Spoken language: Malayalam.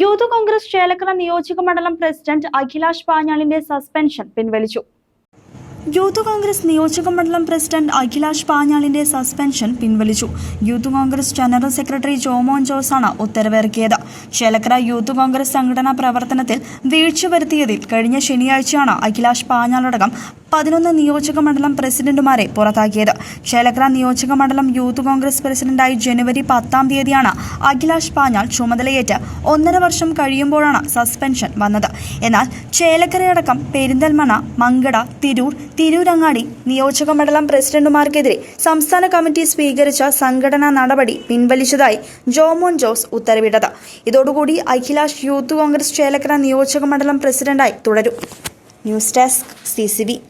യൂത്ത് കോൺഗ്രസ് ചേലക്കര നിയോജക മണ്ഡലം പ്രസിഡന്റ് അഖിലാഷ് പാഞ്ഞാളിന്റെ സസ്പെൻഷൻ പിൻവലിച്ചു. യൂത്ത് കോൺഗ്രസ് നിയോജക മണ്ഡലം പ്രസിഡന്റ് അഖിലാഷ് പാഞ്ഞാളിന്റെ സസ്പെൻഷൻ പിൻവലിച്ചു. Youth Congress general secretary Jomon ജോസാണ് ഉത്തരവിറക്കിയത്. ചേലക്കര യൂത്ത് കോൺഗ്രസ് സംഘടനാ പ്രവർത്തനത്തിൽ വീഴ്ച വരുത്തിയതിൽ കഴിഞ്ഞ ശനിയാഴ്ചയാണ് അഖിലാഷ് പാഞ്ഞാളടക്കം പതിനൊന്ന് നിയോജക മണ്ഡലം പ്രസിഡന്റുമാരെ പുറത്താക്കിയത്. ചേലക്കര നിയോജക മണ്ഡലം യൂത്ത് കോൺഗ്രസ് പ്രസിഡന്റായി ജനുവരി പത്താം തീയതിയാണ് അഖിലാഷ് പാഞ്ഞാൾ ചുമതലയേറ്റ് ഒന്നര വർഷം കഴിയുമ്പോഴാണ് സസ്പെൻഷൻ വന്നത്. എന്നാൽ ചേലക്കരയടക്കം പെരിന്തൽമണ മങ്കട തിരൂർ തിരൂരങ്ങാടി നിയോജക മണ്ഡലം പ്രസിഡന്റുമാർക്കെതിരെ സംസ്ഥാന കമ്മിറ്റി സ്വീകരിച്ച സംഘടനാ നടപടി പിൻവലിച്ചതായി ജോമോൻ ജോസ് ഉത്തരവിട്ടത്. ഇതോടുകൂടി അഖിലാഷ് യൂത്ത് കോൺഗ്രസ് ചേലക്കര നിയോജക മണ്ഡലം പ്രസിഡന്റായി തുടരും. News desk C